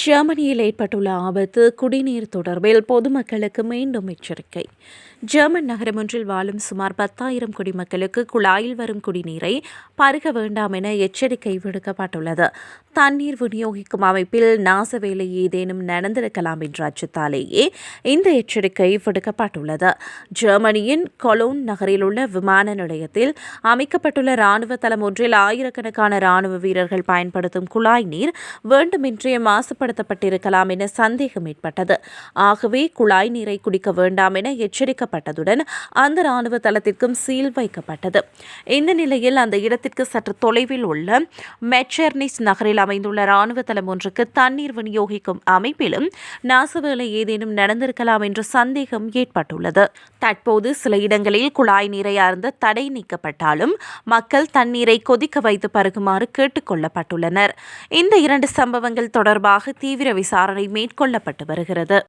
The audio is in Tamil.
ஜெர்மனியில் ஏற்பட்டுள்ள ஆபத்து குடிநீர் தொடர்பில் பொதுமக்களுக்கு மீண்டும் எச்சரிக்கை. ஜெர்மன் நகரம் ஒன்றில் வாழும் சுமார் பத்தாயிரம் குடிமக்களுக்கு குழாயில் வரும் குடிநீரை பருக வேண்டாம் என எச்சரிக்கை விடுக்கப்பட்டுள்ளது. தண்ணீர் விநியோகிக்கும் அமைப்பில் நாச வேலை ஏதேனும் நடந்திருக்கலாம் என்ற அச்சத்தாலேயே இந்த எச்சரிக்கை விடுக்கப்பட்டுள்ளது. ஜெர்மனியின் கொலோன் நகரில் உள்ள விமான நிலையத்தில் அமைக்கப்பட்டுள்ள ராணுவ தளம் ஒன்றில் ஆயிரக்கணக்கான ராணுவ வீரர்கள் பயன்படுத்தும் குழாய் நீர் வேண்டுமென்றே பயன்படுத்தப்பட்டிருக்கலாம் என சந்தேகம் ஏற்பட்டது. ஆகவே குழாய் நீரை குடிக்க வேண்டாம் என எச்சரிக்கப்பட்டதுடன் அந்த ராணுவ தளத்திற்கும் சீல் வைக்கப்பட்டது. இந்த நிலையில் அந்த இடத்திற்கு சற்று தொலைவில் உள்ள மெச்சர்னிஸ் நகரில் அமைந்துள்ள ராணுவ தளம் ஒன்றுக்கு தண்ணீர் விநியோகிக்கும் அமைப்பிலும் நாசவேலை ஏதேனும் நடந்திருக்கலாம் என்ற சந்தேகம் ஏற்பட்டுள்ளது. தற்போது சில இடங்களில் குழாய் நீரை அருந்த தடை நீக்கப்பட்டாலும் மக்கள் தண்ணீரை கொதிக்க வைத்து பருகுமாறு கேட்டுக் கொள்ளப்பட்டுள்ளனர். இந்த இரண்டு சம்பவங்கள் தொடர்பாக தீவிர விசாரணை மேற்கொள்ளப்பட்டு வருகிறது.